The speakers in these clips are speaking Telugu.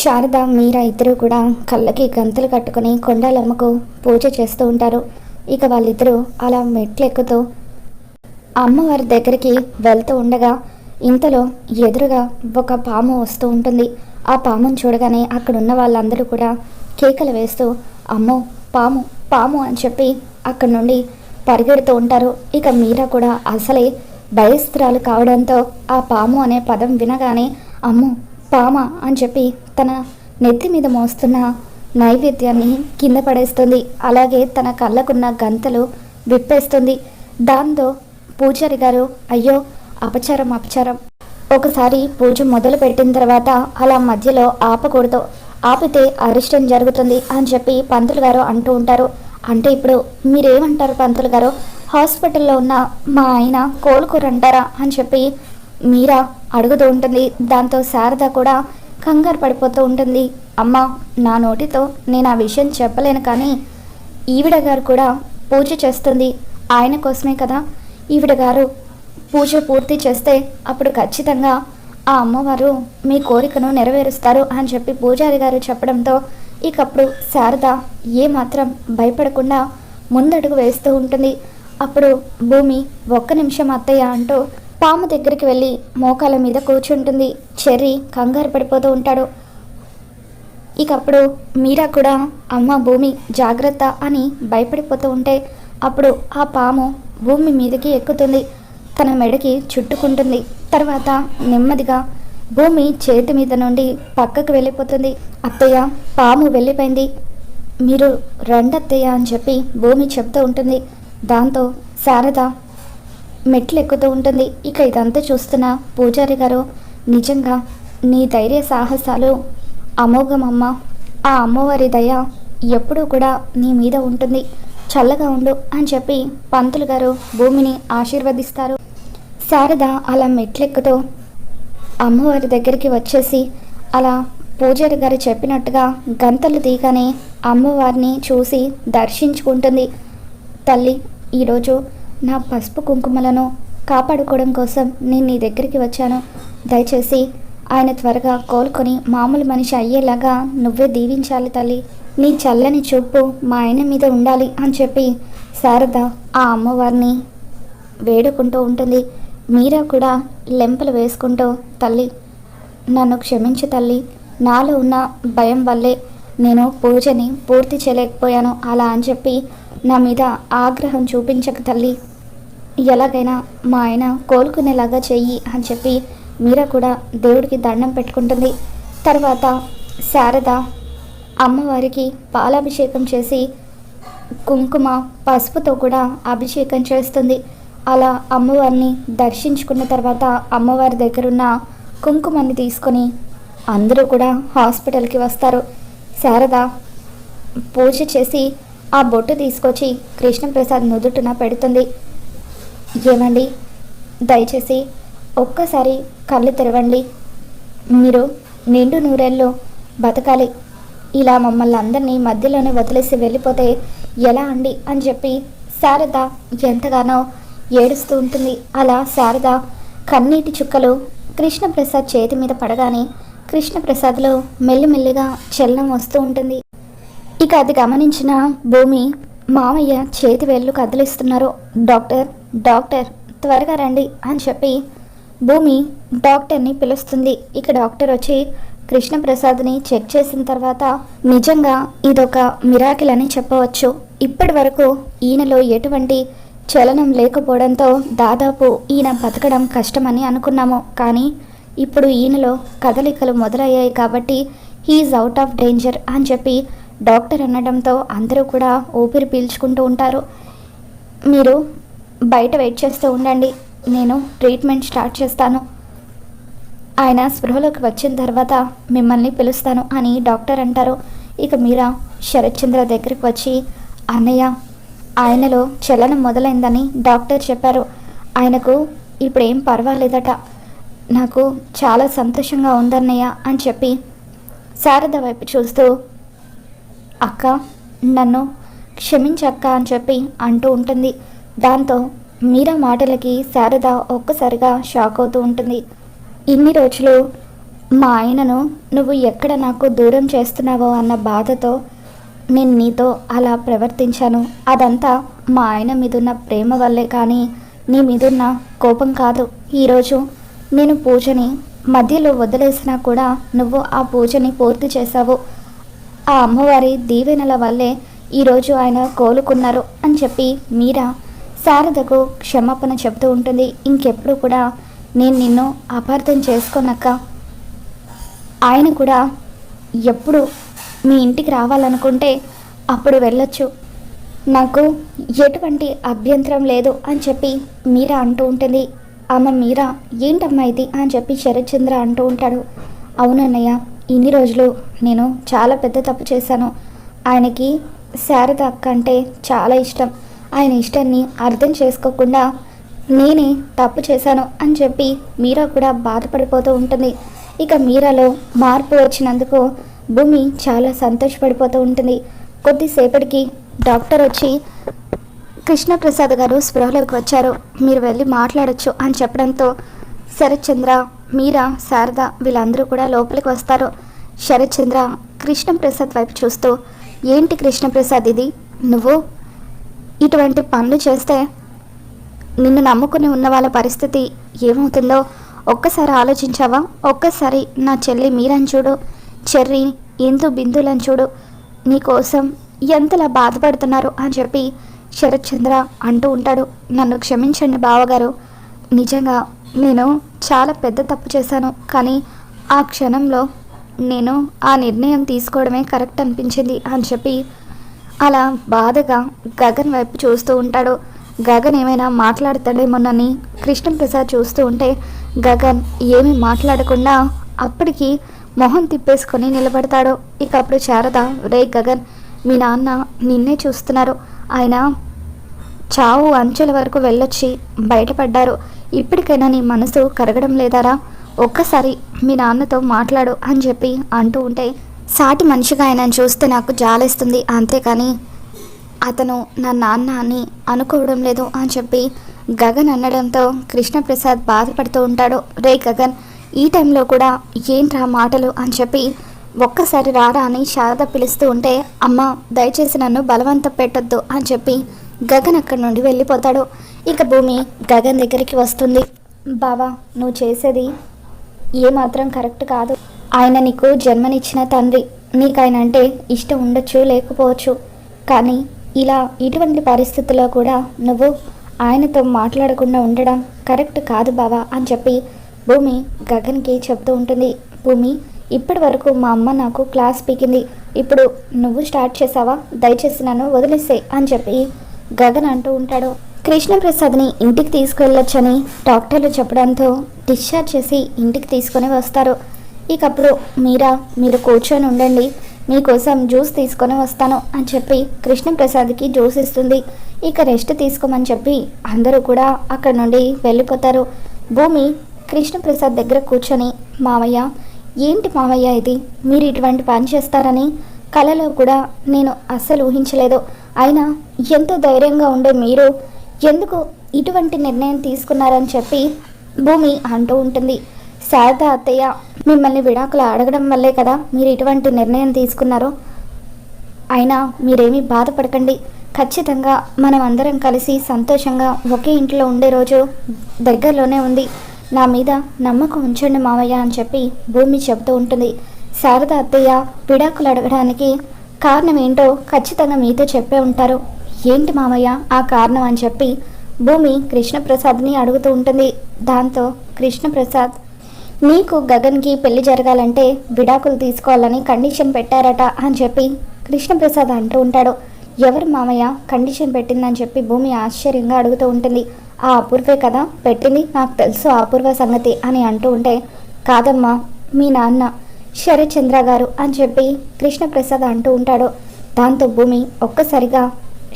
శారద మీరా ఇద్దరు కూడా కళ్ళకి గంతులు కట్టుకుని కొండలమ్మకు పూజ చేస్తూ ఉంటారు. ఇక వాళ్ళిద్దరూ అలా మెట్లెక్కుతూ అమ్మవారి దగ్గరికి వెళ్తూ ఉండగా ఇంతలో ఎదురుగా ఒక పాము వస్తూ ఉంటుంది. ఆ పామును చూడగానే అక్కడ ఉన్న వాళ్ళందరూ కూడా కేకలు వేస్తూ అమ్మో పాము పాము అని చెప్పి అక్కడి నుండి పరిగెడుతూ ఉంటారు. ఇక మీరా కూడా అసలే భయస్త్రాలు కావడంతో ఆ పాము అనే పదం వినగానే అమ్మో పామ అని చెప్పి తన నెత్తి మీద మోస్తున్న నైవేద్యాన్ని కింద పడేస్తుంది. అలాగే తన కళ్ళకున్న గంతలు విప్పేస్తుంది. దాంతో పూజారి గారు అయ్యో అపచారం అపచారం. ఒకసారి పూజ మొదలు పెట్టిన తర్వాత అలా మధ్యలో ఆపకూడదు. ఆపితే అరిష్టం జరుగుతుంది అని చెప్పి పంతులు గారు అంటూ ఉంటారు. అంటే ఇప్పుడు మీరేమంటారు పంతులు గారు? హాస్పిటల్లో ఉన్న మా ఆయన కోలుకోరంటారా? అని చెప్పి మీరా అడుగుతూ ఉంటుంది. దాంతో శారద కూడా కంగారు పడిపోతూ ఉంటుంది. అమ్మ నా నోటితో నేను ఆ విషయం చెప్పలేను కానీ ఈవిడ గారు కూడా పూజ చేస్తుంది. ఆయన కోసమే కదా ఈవిడ గారు పూజ పూర్తి చేస్తే అప్పుడు ఖచ్చితంగా ఆ అమ్మవారు మీ కోరికను నెరవేరుస్తారు అని చెప్పి పూజారి గారు చెప్పడంతో ఇకప్పుడు శారద ఏమాత్రం భయపడకుండా ముందడుగు వేస్తూ ఉంటుంది. అప్పుడు భూమి ఒక్క నిమిషం అత్తయ్య అంటూ పాము దగ్గరికి వెళ్ళి మోకాల మీద కూర్చుంటుంది. చెర్రీ కంగారు పడిపోతూ ఉంటాడు. ఇక అప్పుడు మీరా కూడా అమ్మ భూమి జాగ్రత్త అని భయపడిపోతూ ఉంటే అప్పుడు ఆ పాము భూమి మీదకి ఎక్కుతుంది. తన మెడకి చుట్టుకుంటుంది. తర్వాత నెమ్మదిగా భూమి చేతి మీద నుండి పక్కకు వెళ్ళిపోతుంది. అత్తయ్య పాము వెళ్ళిపోయింది. మీరు రండత్తయ్య అని చెప్పి భూమి చెప్తూ ఉంటుంది. దాంతో శారద మెట్లు ఎక్కుతూ ఉంటుంది. ఇక ఇదంతా చూస్తున్న పూజారి గారు నిజంగా నీ ధైర్య సాహసాలు అమోఘమమ్మ. ఆ అమ్మవారి దయ ఎప్పుడూ కూడా నీ మీద ఉంటుంది. చల్లగా ఉండు అని చెప్పి పంతులు గారు భూమిని ఆశీర్వదిస్తారు. శారద అలా మెట్లెక్కుతో అమ్మవారి దగ్గరికి వచ్చేసి అలా పూజారి గారు చెప్పినట్టుగా గంతలు తీగానే అమ్మవారిని చూసి దర్శించుకుంటుంది. తల్లి ఈరోజు నా పసుపు కుంకుమలను కాపాడుకోవడం కోసం నేను నీ దగ్గరికి వచ్చాను. దయచేసి ఆయన త్వరగా కోలుకొని మామూలు మనిషి అయ్యేలాగా నువ్వే దీవించాలి తల్లి. నీ చల్లని చూపు మా ఆయన మీద ఉండాలి అని చెప్పి శారద ఆ అమ్మవారిని వేడుకుంటూ ఉంటుంది. మీరా కూడా లెంపలు వేసుకుంటూ తల్లి నన్ను క్షమించు తల్లి. నాలో ఉన్న భయం వల్లే నేను పూజని పూర్తి చేయలేకపోయాను. అలా అని చెప్పి నా మీద ఆగ్రహం చూపించక తల్లి. ఎలాగైనా మా ఆయన కోలుకునేలాగా చెయ్యి అని చెప్పి మీరా కూడా దేవుడికి దండం పెట్టుకుంటుంది. తర్వాత శారద అమ్మవారికి పాలాభిషేకం చేసి కుంకుమ పసుపుతో కూడా అభిషేకం చేస్తుంది. అలా అమ్మవారిని దర్శించుకున్న తర్వాత అమ్మవారి దగ్గరున్న కుంకుమని తీసుకొని అందరూ కూడా హాస్పిటల్కి వస్తారు. శారద పూజ చేసి ఆ బొట్టు తీసుకొచ్చి కృష్ణప్రసాద్ నుదుటిన పెడుతుంది. ఏమండి? దయచేసి ఒక్కసారి కళ్ళు తెరవండి. మీరు నిండు నూరేళ్ళు బతకాలి. ఇలా మమ్మల్ని అందరినీ మధ్యలోనే వదిలేసి వెళ్ళిపోతే ఎలా అండి అని చెప్పి శారద ఎంతగానో ఏడుస్తూ ఉంటుంది. అలా శారద కన్నీటి చుక్కలు కృష్ణప్రసాద్ చేతి మీద పడగానే కృష్ణప్రసాద్లో మెల్లిమెల్లిగా చలనం వస్తూ ఉంటుంది. ఇక అది గమనించిన భూమి మామయ్య చేతి వేళ్ళు కదిలిస్తున్నారు. డాక్టర్ డాక్టర్ త్వరగా రండి అని చెప్పి భూమి డాక్టర్ని పిలుస్తుంది. ఇక డాక్టర్ వచ్చి కృష్ణప్రసాద్ని చెక్ చేసిన తర్వాత నిజంగా ఇదొక మిరాకిల్ అని చెప్పవచ్చు. ఇప్పటి వరకు ఈయనలో ఎటువంటి చలనం లేకపోవడంతో దాదాపు ఈయన బతకడం కష్టమని అనుకున్నాము. కానీ ఇప్పుడు ఈయనలో కదలికలు మొదలయ్యాయి కాబట్టి హీఈస్ అవుట్ ఆఫ్ డేంజర్ అని చెప్పి డాక్టర్ అనడంతో అందరూ కూడా ఊపిరి పీల్చుకుంటూ ఉంటారు. మీరు బయట వెయిట్ చేస్తూ ఉండండి. నేను ట్రీట్మెంట్ స్టార్ట్ చేస్తాను. ఆయన స్పృహలోకి వచ్చిన తర్వాత మిమ్మల్ని పిలుస్తాను అని డాక్టర్ అంటారు. ఇక మీరా శరత్చంద్ర దగ్గరికి వచ్చి అన్నయ్య ఆయనలో చలనం మొదలైందని డాక్టర్ చెప్పారు. ఆయనకు ఇప్పుడు ఏం పర్వాలేదట. నాకు చాలా సంతోషంగా ఉందన్నయ్య అని చెప్పి శారద వైపు చూస్తూ అక్క నన్ను క్షమించక్క అని చెప్పి అంటూ ఉంటుంది. దాంతో మీరా మాటలకి శారద ఒక్కసారిగా షాక్ అవుతూ ఉంటుంది. ఇన్ని రోజులు మా ఆయనను నువ్వు ఎక్కడ నాకు దూరం చేస్తున్నావో అన్న బాధతో నేను నీతో అలా ప్రవర్తించాను. అదంతా మా ఆయన మీదున్న ప్రేమ వల్లే కానీ నీ మీదున్న కోపం కాదు. ఈరోజు నేను పూజని మధ్యలో వదిలేసినా కూడా నువ్వు ఆ పూజని పూర్తి చేశావు. ఆ అమ్మవారి దీవెనల వల్లే ఈరోజు ఆయన కోలుకున్నారు అని చెప్పి మీరా శారదకు క్షమాపణ చెబుతూ ఉంటుంది. ఇంకెప్పుడు కూడా నేను నిన్ను అపార్థం చేసుకున్నాక ఆయన కూడా ఎప్పుడు మీ ఇంటికి రావాలనుకుంటే అప్పుడు వెళ్ళొచ్చు. నాకు ఎటువంటి అభ్యంతరం లేదు అని చెప్పి మీరా అంటూ ఉంటుంది. ఆమె మీరా ఏంటమ్మా ఇది? అని చెప్పి శరత్చంద్ర అంటూ ఉంటాడు. అవునన్నయ్య ఇన్ని రోజులు నేను చాలా పెద్ద తప్పు చేశాను. ఆయనకి శారద అక్క అంటే చాలా ఇష్టం. ఆయన ఇష్టాన్ని అర్థం చేసుకోకుండా నేనే తప్పు చేశాను అని చెప్పి మీరా కూడా బాధపడిపోతూ ఉంటుంది. ఇక మీరాలో మార్పు వచ్చినందుకు భూమి చాలా సంతోషపడిపోతూ ఉంటుంది. కొద్దిసేపటికి డాక్టర్ వచ్చి కృష్ణప్రసాద్ గారు స్పృహలోకి వచ్చారు. మీరు వెళ్ళి మాట్లాడచ్చు అని చెప్పడంతో శరత్చంద్ర మీరా శారద వీళ్ళందరూ కూడా లోపలికి వస్తారు. శరత్చంద్ర కృష్ణప్రసాద్ వైపు చూస్తూ ఏంటి కృష్ణప్రసాద్ ఇది? నువ్వు? ఇటువంటి పనులు చేస్తే నిన్ను నమ్ముకుని ఉన్న వాళ్ళ పరిస్థితి ఏమవుతుందో ఒక్కసారి ఆలోచించావా? ఒక్కసారి నా చెల్లి మీరని చూడు చెర్రి ఎందు బిందులని చూడు. నీకోసం ఎంతలా బాధపడుతున్నారు? అని చెప్పి శరత్చంద్ర అంటూ ఉంటాడు. నన్ను క్షమించండి బావగారు. నిజంగా నేను చాలా పెద్ద తప్పు చేశాను కానీ ఆ క్షణంలో నేను ఆ నిర్ణయం తీసుకోవడమే కరెక్ట్ అనిపించింది అని చెప్పి అలా బాధగా గగన్ వైపు చూస్తూ ఉంటాడు. గగన్ ఏమైనా మాట్లాడతాడేమోనని కృష్ణప్రసాద్ చూస్తూ ఉంటే గగన్ ఏమీ మాట్లాడకుండా అప్పటికి మొహం తిప్పేసుకొని నిలబడతాడు. ఇక అప్పుడు శారద రే గగన్ మీ నాన్న నిన్నే చూస్తున్నారు. ఆయన చావు అంచుల వరకు వెళ్ళొచ్చి బయటపడ్డారు. ఇప్పటికైనా నీ మనసు కరగడం లేదారా? ఒక్కసారి మీ నాన్నతో మాట్లాడు అని చెప్పి అంటూ ఉంటే సాటి మనిషిగా ఆయనను చూస్తే నాకు జాలేస్తుంది. అంతేకాని అతను నా నాన్న అని అనుకోవడం లేదు అని చెప్పి గగన్ అనడంతో కృష్ణప్రసాద్ బాధపడుతూ ఉంటాడు. రే గగన్ ఈ టైంలో కూడా ఏంట్రా మాటలు అని చెప్పి ఒక్కసారి రారా అని శారద పిలుస్తూ ఉంటే అమ్మ దయచేసి నన్ను బలవంతం పెట్టొద్దు అని చెప్పి గగన్ అక్కడి నుండి వెళ్ళిపోతాడు. ఇక భూమి గగన్ దగ్గరికి వస్తుంది. బావా నువ్వు చేసేది ఏమాత్రం కరెక్ట్ కాదు. ఆయన నీకు జన్మనిచ్చిన తండ్రి. నీకు ఆయన అంటే ఇష్టం ఉండొచ్చు లేకపోవచ్చు. కానీ ఇలా ఇటువంటి పరిస్థితుల్లో కూడా నువ్వు ఆయనతో మాట్లాడకుండా ఉండడం కరెక్ట్ కాదు బావా అని చెప్పి భూమి గగన్కి చెప్తూ ఉంటుంది. భూమి ఇప్పటి వరకు మా అమ్మ నాకు క్లాస్ పీకింది. ఇప్పుడు నువ్వు స్టార్ట్ చేసావా? దయచేసి నన్ను వదిలేసే అని చెప్పి గగన్ అంటూ ఉంటాడు. కృష్ణప్రసాద్ని ఇంటికి తీసుకువెళ్ళొచ్చని డాక్టర్లు చెప్పడంతో డిశ్చార్జ్ చేసి ఇంటికి తీసుకొని వస్తారు. ఇకప్పుడు మీరా మీరు కూర్చొని ఉండండి. మీకోసం జ్యూస్ తీసుకొని వస్తాను అని చెప్పి కృష్ణప్రసాద్కి జ్యూస్ ఇస్తుంది. ఇక రెస్ట్ తీసుకోమని చెప్పి అందరూ కూడా అక్కడ నుండి వెళ్ళిపోతారు. భూమి కృష్ణప్రసాద్ దగ్గర కూర్చొని మావయ్య ఏంటి మావయ్య ఇది? మీరు ఇటువంటి పని చేస్తారని కలలో కూడా నేను అస్సలు ఊహించలేదు. అయినా ఎంతో ధైర్యంగా ఉండే మీరు ఎందుకు ఇటువంటి నిర్ణయం తీసుకున్నారని చెప్పి భూమి అంటూ ఉంటుంది. శారద అత్తయ్య మిమ్మల్ని విడాకులు అడగడం వల్లే కదా మీరు ఇటువంటి నిర్ణయం తీసుకున్నారు. అయినా మీరేమీ బాధపడకండి. ఖచ్చితంగా మనం అందరం కలిసి సంతోషంగా ఒకే ఇంట్లో ఉండే రోజు దగ్గరలోనే ఉంది. నా మీద నమ్మకం ఉంచండి మావయ్య అని చెప్పి భూమి చెబుతూ ఉంటుంది. శారద అత్తయ్య విడాకులు అడగడానికి కారణం ఏంటో ఖచ్చితంగా మీతో చెప్పే ఉంటారు. ఏంటి మామయ్య ఆ కారణం? అని చెప్పి భూమి కృష్ణప్రసాద్ని అడుగుతూ ఉంటుంది. దాంతో కృష్ణప్రసాద్ నీకు గగన్కి పెళ్ళి జరగాలంటే విడాకులు తీసుకోవాలని కండిషన్ పెట్టారట అని చెప్పి కృష్ణప్రసాద్ అంటూ ఉంటాడు. ఎవరు మామయ్య కండిషన్ పెట్టిందని చెప్పి భూమి ఆశ్చర్యంగా అడుగుతూ ఉంటుంది. ఆ అపూర్వే కదా పెట్టింది నాకు తెలుసు అపూర్వ సంగతి అని అంటూ ఉంటే కాదమ్మా మీ నాన్న శరత్చంద్ర గారు అని చెప్పి కృష్ణప్రసాద్ అంటూ ఉంటాడు. దాంతో భూమి ఒక్కసారిగా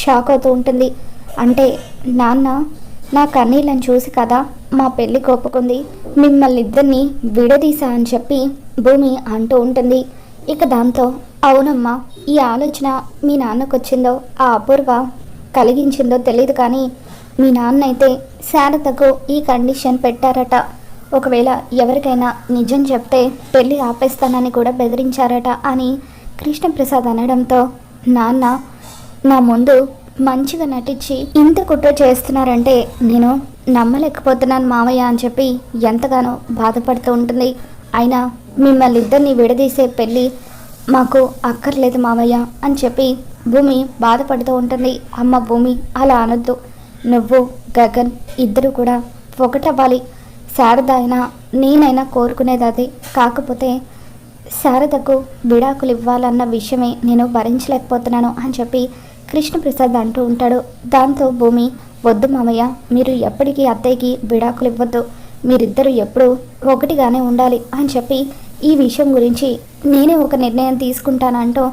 షాక్ అవుతూ ఉంటుంది. అంటే నాన్న నా కన్నీళ్ళని చూసి కదా మా పెళ్ళి కోపుకుంది. మిమ్మల్ని ఇద్దరిని విడదీసా అని చెప్పి భూమి అంటూ ఉంటుంది. ఇక దాంతో అవునమ్మా ఈ ఆలోచన మీ నాన్నకు వచ్చిందో ఆ అపూర్వ కలిగించిందో తెలియదు కానీ మీ నాన్న అయితే శారదకు ఈ కండిషన్ పెట్టారట. ఒకవేళ ఎవరికైనా నిజం చెప్తే పెళ్ళి ఆపేస్తానని కూడా బెదిరించారట అని కృష్ణప్రసాద్ అనడంతో నాన్న నా ముందు మంచిగా నటించి ఇంత కుట్ర చేస్తున్నారంటే నేను నమ్మలేకపోతున్నాను మావయ్య అని చెప్పి ఎంతగానో బాధపడుతూ ఉంటుంది. అయినా మిమ్మల్ని ఇద్దరిని విడదీసే పెళ్ళి మాకు అక్కర్లేదు మావయ్య అని చెప్పి భూమి బాధపడుతూ ఉంటుంది. అమ్మ భూమి అలా అనొద్దు. నువ్వు గగన్ ఇద్దరు కూడా ఒకటవ్వాలి. శారద అయినా నేనైనా కోరుకునేది అది. కాకపోతే శారదకు విడాకులు ఇవ్వాలన్న విషయమే నేను భరించలేకపోతున్నాను అని చెప్పి కృష్ణప్రసాద్ అంటూ ఉంటాడు. దాంతో భూమి వద్దు మామయ్య మీరు ఎప్పటికీ అత్తయ్యకి విడాకులు ఇవ్వద్దు. మీరిద్దరూ ఎప్పుడూ ఒకటిగానే ఉండాలి అని చెప్పి ఈ విషయం గురించి నేనే ఒక నిర్ణయం తీసుకుంటానంటూ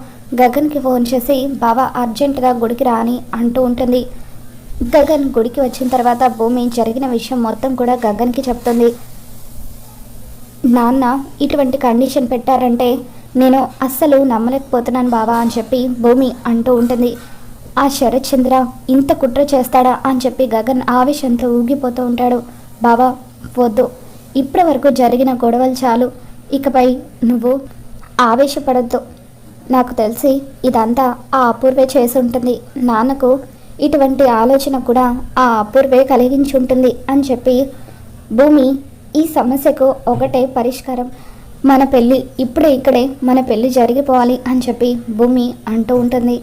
గగన్కి ఫోన్ చేసి బాబా అర్జెంటుగా గుడికి రా అని అంటూ ఉంటుంది. గగన్ గుడికి వచ్చిన తర్వాత భూమి జరిగిన విషయం మొత్తం కూడా గగన్కి చెప్తుంది. నాన్న ఇటువంటి కండిషన్ పెట్టారంటే నేను అస్సలు నమ్మలేకపోతున్నాను బావా అని చెప్పి భూమి అంటూ ఉంటుంది. ఆ శరత్చంద్ర ఇంత కుట్ర చేస్తాడా? అని చెప్పి గగన్ ఆవేశంతో ఊగిపోతూ ఉంటాడు. బావా వద్దు. ఇప్పటి వరకు జరిగిన గొడవలు చాలు. ఇకపై నువ్వు ఆవేశపడద్దు. నాకు తెలిసి ఇదంతా ఆ అపూర్వే చేసి ఉంటుంది నాన్నకు ఇటువంటి ఆలోచన కూడా ఆ అపూర్వే కలిగించి ఉంటుంది అని చెప్పి భూమి ఈ సమస్యకు ఒకటే పరిష్కారం. మన పెళ్ళి ఇప్పుడే ఇక్కడే మన పెళ్ళి జరిగిపోవాలి అని చెప్పి భూమి అంటూ ఉంటుంది.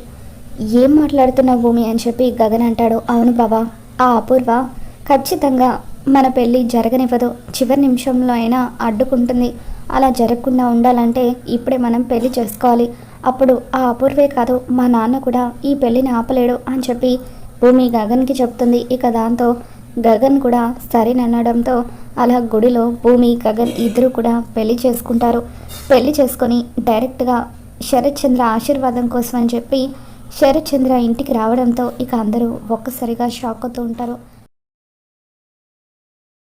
ఏం మాట్లాడుతున్నావు భూమి అని చెప్పి గగన్ అంటాడు. అవును బాబా ఆ అపూర్వ ఖచ్చితంగా మన పెళ్ళి జరగనివ్వదు. చివరి నిమిషంలో అయినా అడ్డుకుంటుంది. అలా జరగకుండా ఉండాలంటే ఇప్పుడే మనం పెళ్ళి చేసుకోవాలి. అప్పుడు ఆ అపూర్వే కాదు మా నాన్న కూడా ఈ పెళ్ళిని ఆపలేడు అని చెప్పి భూమి గగన్కి చెప్తుంది. ఇక దాంతో గగన్ కూడా సరేననడంతో అలా గుడిలో భూమి గగన్ ఇద్దరు కూడా పెళ్ళి చేసుకుంటారు. పెళ్ళి చేసుకొని డైరెక్ట్గా శరత్ చంద్ర ఆశీర్వాదం కోసం అని చెప్పి శరత్ చంద్ర ఇంటికి రావడంతో ఇక అందరూ ఒక్కసారిగా షాక్ అవుతూ ఉంటారు.